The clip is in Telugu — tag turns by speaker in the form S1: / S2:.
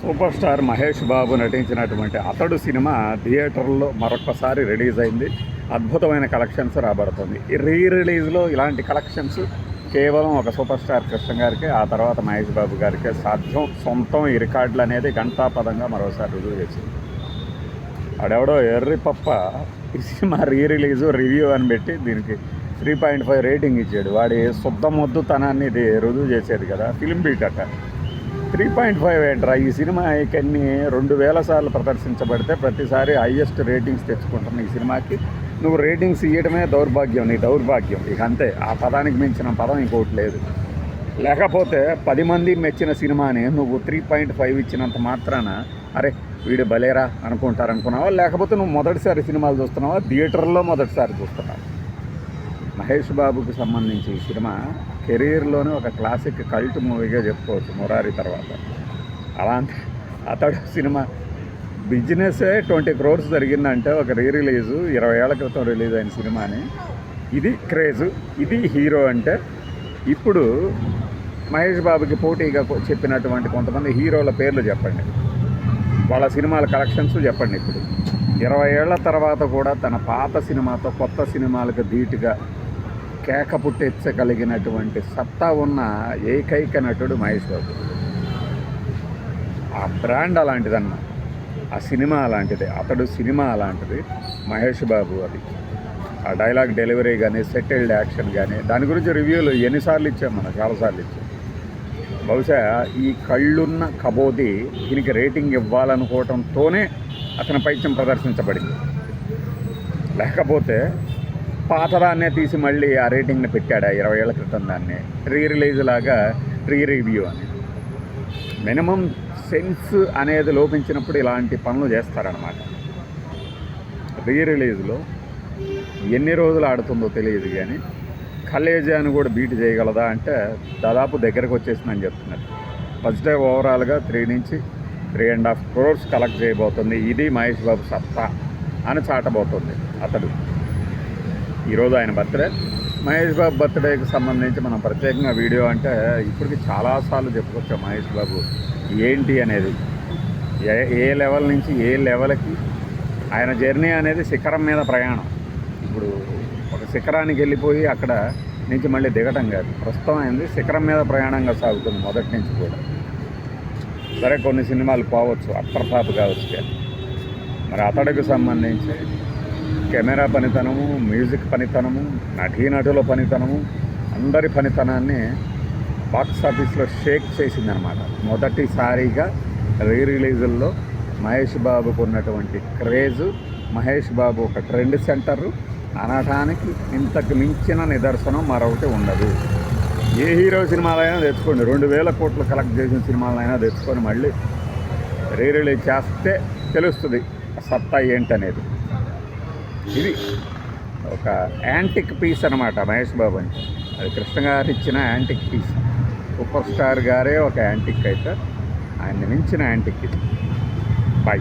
S1: సూపర్ స్టార్ మహేష్ బాబు నటించినటువంటి అతడు సినిమా థియేటర్లో మరొకసారి రిలీజ్ అయింది. అద్భుతమైన కలెక్షన్స్ రాబడుతుంది. ఈ రీ రిలీజ్లో ఇలాంటి కలెక్షన్స్ కేవలం ఒక సూపర్ స్టార్ కృష్ణ గారికి ఆ తర్వాత మహేష్ బాబు గారికి సాధ్యం. సొంతం ఈ రికార్డులు అనేది ఘంటాపదంగా మరోసారి రుజువు చేసింది. ఆడెవడో ఎర్రి పప్ప. ఈ సినిమా రీ రిలీజు రివ్యూ అని పెట్టి దీనికి త్రీ పాయింట్ ఫైవ్ రేటింగ్ ఇచ్చాడు. వాడి శుద్ధ మొద్దుతనాన్ని ఇది రుజువు చేసేది కదా. ఫిలిం బీట్ అట. త్రీ పాయింట్ ఫైవ్ ఏంట్రా? ఈ సినిమా ఇకన్ని రెండు వేల సార్లు ప్రదర్శించబడితే ప్రతిసారి హయ్యెస్ట్ రేటింగ్స్ తెచ్చుకుంటున్న ఈ సినిమాకి. నువ్వు రేటింగ్స్ ఇవ్వడమే దౌర్భాగ్యం నీ దౌర్భాగ్యం. ఇక అంతే. ఆ పదానికి మించిన పదం ఇంకోటి లేదు. లేకపోతే పది మంది మెచ్చిన సినిమాని నువ్వు త్రీ పాయింట్ ఫైవ్ ఇచ్చినంత మాత్రాన అరే వీడు బలేరా అనుకుంటారు అనుకున్నావా లేకపోతే నువ్వు మొదటిసారి సినిమాలు చూస్తున్నావా? థియేటర్లో మొదటిసారి చూస్తున్నావు? మహేష్ బాబుకి సంబంధించి ఈ సినిమా కెరీర్లోనే ఒక క్లాసిక్ కల్ట్ మూవీగా చెప్పుకోవచ్చు మురారి తర్వాత. అలాంటి అతడు సినిమా బిజినెసే ట్వంటీ క్రోర్స్ జరిగిందంటే ఒక రీ రిలీజు ఇరవై ఏళ్ళ క్రితం రిలీజ్ అయిన సినిమాని. ఇది క్రేజు ఇది హీరో అంటే. ఇప్పుడు మహేష్ బాబుకి పోటీగా చెప్పినటువంటి కొంతమంది హీరోల పేర్లు చెప్పండి. వాళ్ళ సినిమాల కలెక్షన్స్ చెప్పండి ఇప్పుడు. ఇరవై ఏళ్ళ తర్వాత కూడా తన పాత సినిమాతో కొత్త సినిమాలకు ధీటుగా కేక పుట్టించగలిగినటువంటి సత్తా ఉన్న ఏకైక నటుడు మహేష్ బాబు. ఆ బ్రాండ్ అలాంటిదన్న. ఆ సినిమా అలాంటిది. అతడు సినిమా అలాంటిది మహేష్ బాబు అది. ఆ డైలాగ్ డెలివరీ కానీ సెటిల్డ్ యాక్షన్ కానీ దాని గురించి రివ్యూలు ఎన్నిసార్లు ఇచ్చాం మనం? చాలాసార్లు ఇచ్చాం. బహుశా ఈ కళ్ళున్న కబోది దీనికి రేటింగ్ ఇవ్వాలనుకోవటంతోనే అతని పైత్యం ప్రదర్శించబడింది. లేకపోతే పాతదాన్నే తీసి మళ్ళీ ఆ రేటింగ్ని పెట్టాడు ఇరవై ఏళ్ళ క్రితం దాన్ని? రీ రిలీజ్ లాగా రీ రివ్యూ అని. మినిమం సెన్స్ అనేది లోపించినప్పుడు ఇలాంటి పనులు చేస్తారనమాట రీ రిలీజ్లో ఎన్ని రోజులు ఆడుతుందో తెలియదు కానీ కలేజాను కూడా బీట్ చేయగలదా అంటే దాదాపు దగ్గరకు వచ్చేసిందని చెప్తున్నారు. ఫస్ట్ డే ఓవరాల్గా త్రీ నుంచి three and half crores collect చేయబోతుంది. ఇది మహేష్ బాబు సత్తా అని చాటబోతుంది అతడు. ఈరోజు ఆయన బర్త్డే. మహేష్ బాబు బర్త్డేకి సంబంధించి మనం ప్రత్యేకంగా వీడియో అంటే ఇప్పటికి చాలాసార్లు చెప్పుకొచ్చాం మహేష్ బాబు. ఏంటి అనేది? ఏ ఏ లెవెల్ నుంచి ఏ లెవెల్కి? ఆయన జర్నీ అనేది శిఖరం మీద ప్రయాణం. ఇప్పుడు ఒక శిఖరానికి వెళ్ళిపోయి అక్కడ నుంచి మళ్ళీ దిగటం కాదు. ప్రస్తుతం అయింది శిఖరం మీద ప్రయాణంగా సాగుతుంది మొదటి నుంచి కూడా. సరే కొన్ని సినిమాలు పోవచ్చు. అప్రతాప్ కావచ్చు. కానీ మరి అతడికి సంబంధించి కెమెరా పనితనము మ్యూజిక్ పనితనము నటీనటుల పనితనము అందరి పనితనాన్ని బాక్స్ ఆఫీస్లో షేక్ చేసిందనమాట మొదటిసారిగా రీ రిలీజుల్లో మహేష్ బాబుకు ఉన్నటువంటి క్రేజు మహేష్ బాబు ఒక ట్రెండ్ సెంటరు అనటానికి ఇంతకు మించిన నిదర్శనం మరొకటి ఉండదు. ఏ హీరో సినిమాలైనా తెచ్చుకోండి. రెండు వేల కోట్లు కలెక్ట్ చేసిన సినిమాలైనా తెచ్చుకొని మళ్ళీ రీ రిలీజ్ చేస్తే తెలుస్తుంది సత్తా ఏంటనేది. ఇది ఒక యాంటిక్ పీస్ అనమాట మహేష్ బాబు అంటే. అది కృష్ణ గారు ఇచ్చిన యాంటిక్ పీస్. సూపర్ స్టార్ గారే ఒక యాంటిక్ అయితే ఆయన మించిన యాంటిక్ ఇది. బాయ్